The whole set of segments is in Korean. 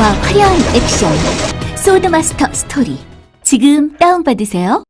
명예와 화려한 액션 소드마스터 스토리 지금 다운받으세요.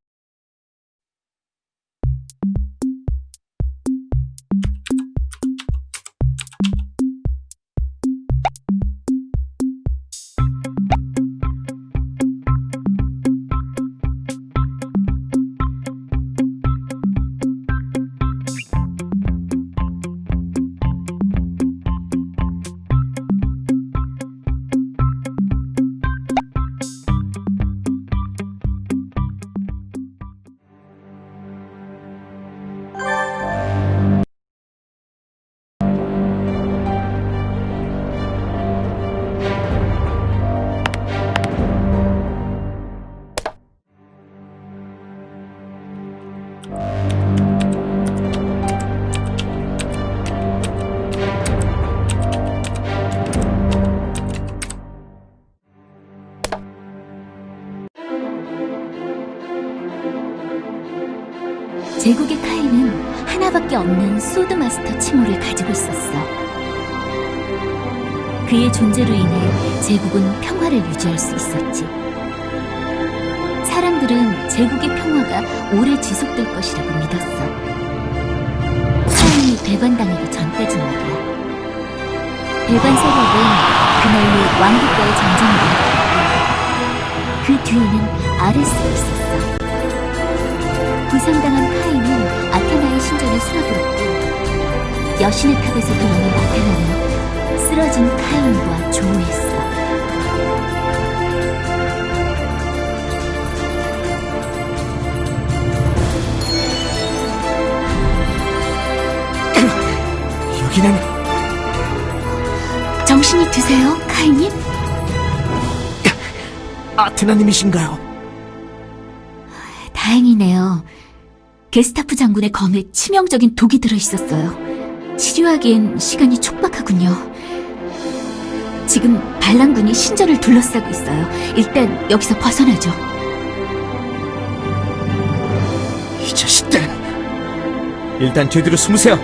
제국의 카이는 하나밖에 없는 소드 마스터 칭호를 가지고 있었어. 그의 존재로 인해 제국은 평화를 유지할 수 있었지. 사람들은 제국의 평화가 오래 지속될 것이라고 믿었어. 카인이 배반당하기 전까지 말이야. 배반 세력은 그날로 왕국과의 전쟁을 일으켰고 그 뒤에는 아레스가 있었어. 부상당한 카인은 아테나의 신전을 수락했고 여신의 탑에서 돌아온 아테나는 쓰러진 카인과 조우했어. 여기는 정신이 드세요, 카인님? 아테나님이신가요? 다행이네요. 게스타프 장군의 검에 치명적인 독이 들어 있었어요. 치료하기엔 시간이 촉박하군요. 지금 반란군이 신전을 둘러싸고 있어요. 일단 여기서 벗어나죠. 이 자식들 일단 뒤뒤로 숨으세요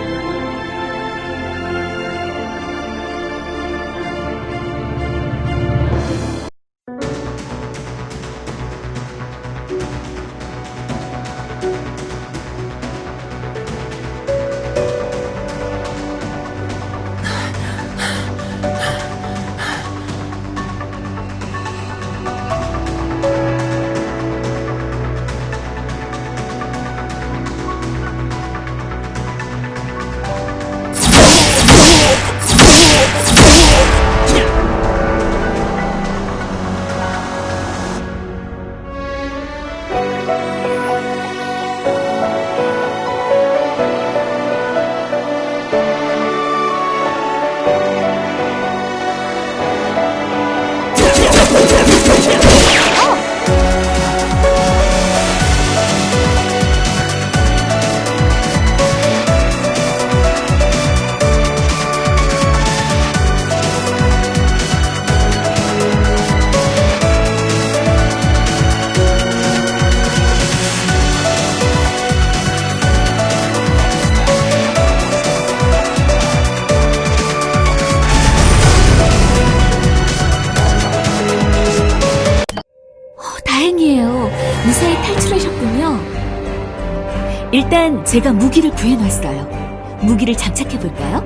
일단 제가 무기를 구해놨어요. 무기를 장착해볼까요?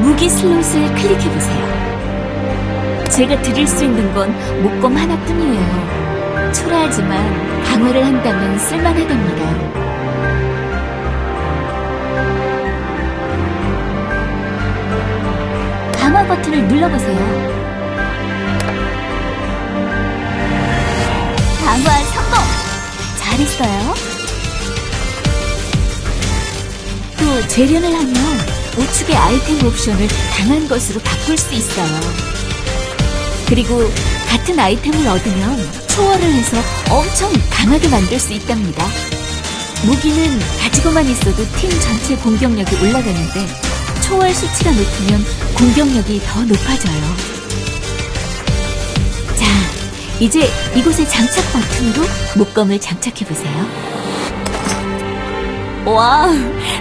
무기 슬롯을 클릭해보세요. 제가 드릴 수 있는 건 목검 하나뿐이에요. 초라하지만 강화를 한다면 쓸만하답니다. 강화 버튼을 눌러보세요. 강화 잘했어요. 또 재련을 하면 우측의 아이템 옵션을 강한 것으로 바꿀 수 있어요. 그리고 같은 아이템을 얻으면 초월을 해서 엄청 강하게 만들 수 있답니다. 무기는 가지고만 있어도 팀 전체 공격력이 올라가는데 초월 수치가 높으면 공격력이 더 높아져요. 자, 이제 이곳의 장착 버튼으로 목검을 장착해 보세요. 와,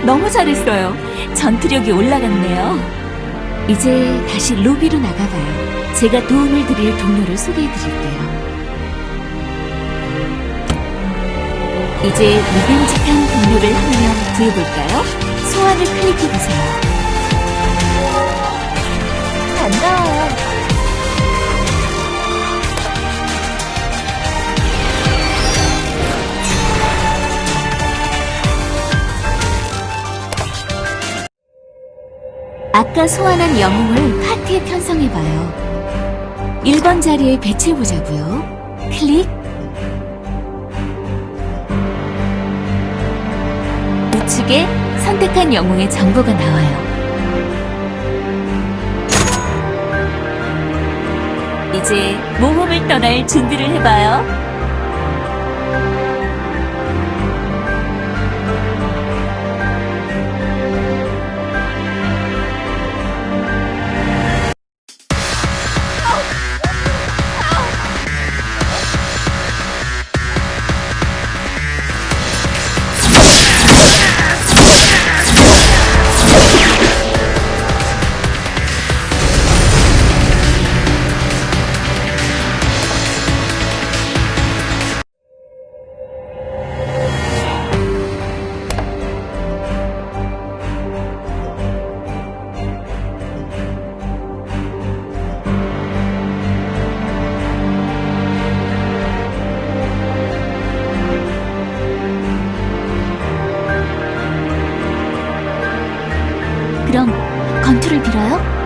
너무 잘했어요. 전투력이 올라갔네요. 이제 다시 로비로 나가봐요. 제가 도움을 드릴 동료를 소개해 드릴게요. 이제 믿음직한 동료를 한 명 구해볼까요? 소환을 클릭해보세요. 반가워요. 아까 소환한 영웅을 파티에 편성해봐요. 1번 자리에 배치해보자고요. 클릭. 우측에 선택한 영웅의 정보가 나와요. 이제 모험을 떠날 준비를 해봐요. 그럼 건투를 빌어요?